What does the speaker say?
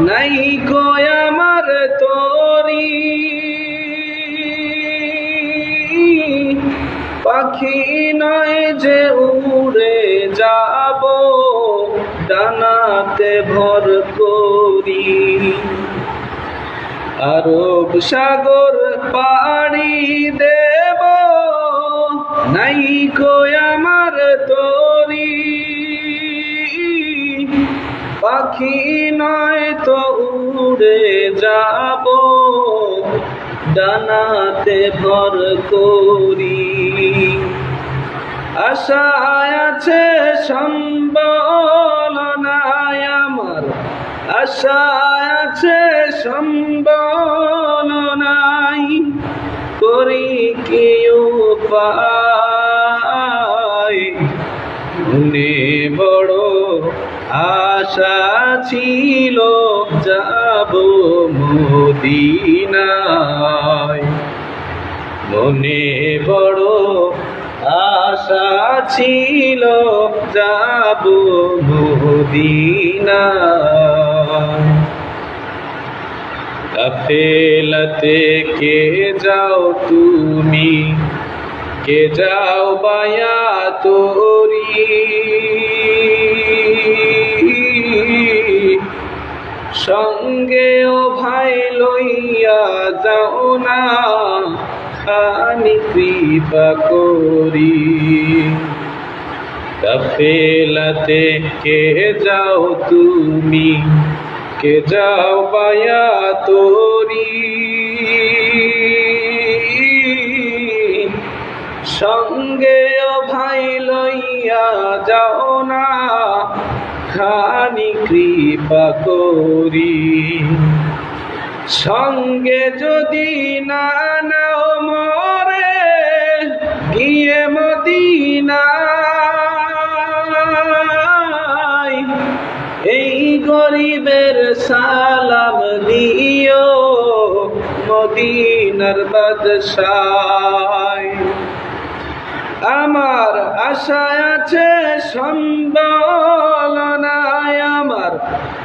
নাই কয় আমার তরি। পাখি নয় যে উড়ে যাব, ডানাতে ভর করি। আরব সাগর পাড়ি দেব, নাই কই পাখি নয় তো উড়ে যাব। ডানাতে ভর করি। আশায় আছে সম্বল নাই আমার। আশায় আছে সম্বল নাই করি কেউ পাই মনে বড় আশা ছিল যাব মদিনায়। মনে বড় আশা ছিল যাব মদিনায়। কে যাও তুমি? কে যাও বায়া তোরি? সঙ্গে ও ভাই লইয়া যাও না খানি কৃপা করি। কাফেলাতে কে যাও তুমি, কে যাও বায়া তোরি। সঙ্গে ও ভাই লইয়া যাও না খানি কৃপা করি। সঙ্গে যদি না নাও মরে, গিয়ে মদিনায় এই গরিবের সালাম দিও মদিনার বাদশায়। আমার আশা আছে আমার